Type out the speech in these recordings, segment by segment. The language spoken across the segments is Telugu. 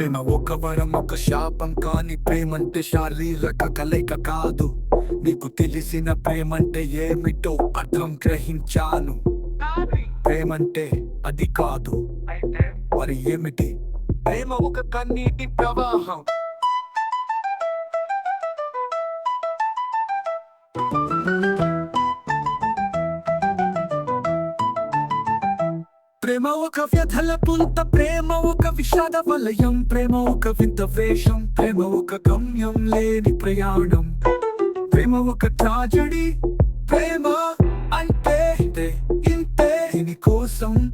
ప్రేమ ఒక వరం ఒక శాపం కాని ప్రేమంటే శారీరక కలయిక కాదు. నీకు తెలిసిన ప్రేమంటే ఏమిటో అర్థం గ్రహించాను. ప్రేమంటే అది కాదు. మరి ఏమిటి? ప్రేమ ఒక కన్నీటి ప్రవాహం. ప్రేమ ఒక వ్యధల పుంత ప్రేమ ఒక విషాద వలయం. ప్రేమ ఒక వింత వేషం. ప్రేమ ఒక గమ్యం లేని ప్రయాణం. ప్రేమ ఒక ట్రాజడీ. ప్రేమ అంటే ఇంతే, దీని కోసం.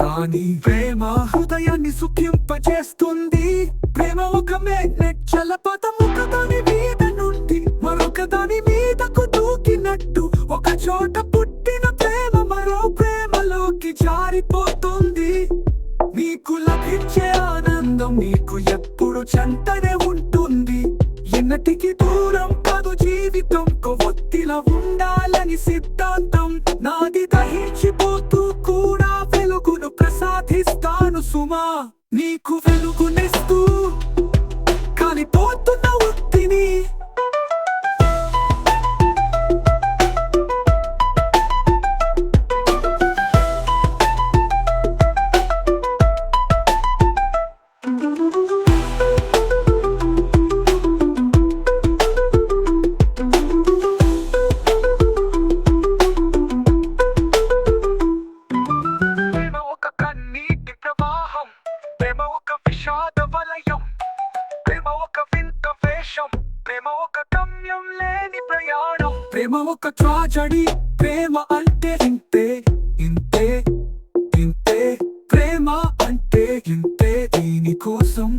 కానీ ప్రేమ హృదయాన్ని సుఖింపజేస్తుంది. ప్రేమ ఒక మేగ్నెట్ జలపాతం నీకు ఎప్పుడు చెంతనే ఉంటుంది. ఎన్నటికి దూరం కాదు జీవితం. కొత్తిలా ఉండాలని సిద్ధాంతం. నాది దహించిపోతూ కూడా వెలుగును ప్రసాదిస్తాను సుమా. నీకు వెలుగునిస్తూ కాలిపోతున్న ప్రేమ ఒక విషాద వలయం ప్రేమ ఒక వింత వేషం ప్రేమ ఒక గమ్యం లేని ప్రయాణం. ప్రేమ ఒక ట్రాజడీ. ప్రేమ అంటే ఇంతే ఇంతే ఇంతే. ప్రేమ అంటే ఇంతే దీని కోసం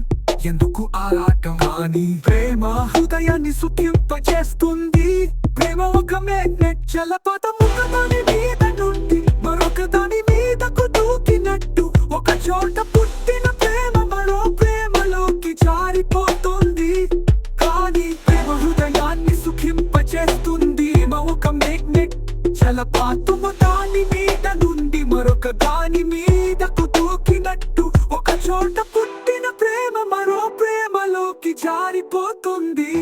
ఎందుకు ఆరాటం? కానీ ప్రేమ హృదయాన్ని సుఖింపజేస్తుంది ప్రేమ ఒక మేగ్నెట్ జలపాతం ఒక దాని జలపాతము దాని మీద నుండి మరొక దాని మీదకు దూకినట్టు ఒక చోట పుట్టిన ప్రేమ మరో ప్రేమలోకి జారిపోతుంది.